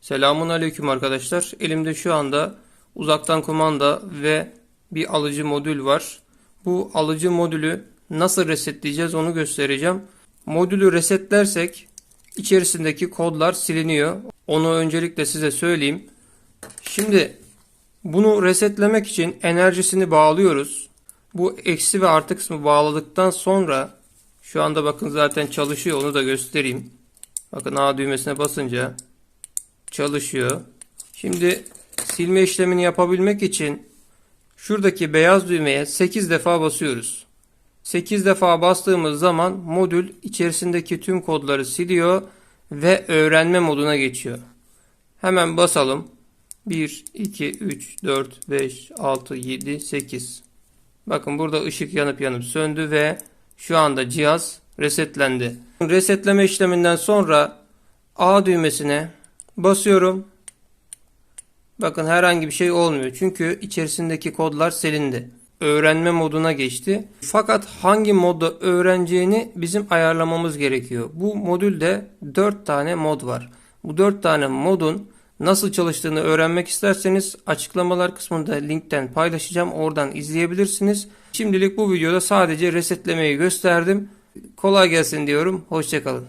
Selamun aleyküm arkadaşlar. Elimde şu anda uzaktan kumanda ve bir alıcı modül var. Bu alıcı modülü nasıl resetleyeceğiz onu göstereceğim. Modülü resetlersek içerisindeki kodlar siliniyor. Onu öncelikle size söyleyeyim. Şimdi bunu resetlemek için enerjisini bağlıyoruz. Bu eksi ve artı kısmı bağladıktan sonra şu anda bakın zaten çalışıyor onu da göstereyim. Bakın A düğmesine basınca çalışıyor. Şimdi silme işlemini yapabilmek için şuradaki beyaz düğmeye 8 defa basıyoruz. 8 defa bastığımız zaman modül içerisindeki tüm kodları siliyor ve öğrenme moduna geçiyor. Hemen basalım. 1, 2, 3, 4, 5, 6, 7, 8. Bakın burada ışık yanıp yanıp söndü ve şu anda cihaz resetlendi. Resetleme işleminden sonra A düğmesine basıyorum. Bakın herhangi bir şey olmuyor. Çünkü içerisindeki kodlar silindi. Öğrenme moduna geçti. Fakat hangi modda öğreneceğini bizim ayarlamamız gerekiyor. Bu modülde 4 tane mod var. Bu 4 tane modun nasıl çalıştığını öğrenmek isterseniz açıklamalar kısmında linkten paylaşacağım. Oradan izleyebilirsiniz. Şimdilik bu videoda sadece resetlemeyi gösterdim. Kolay gelsin diyorum. Hoşçakalın.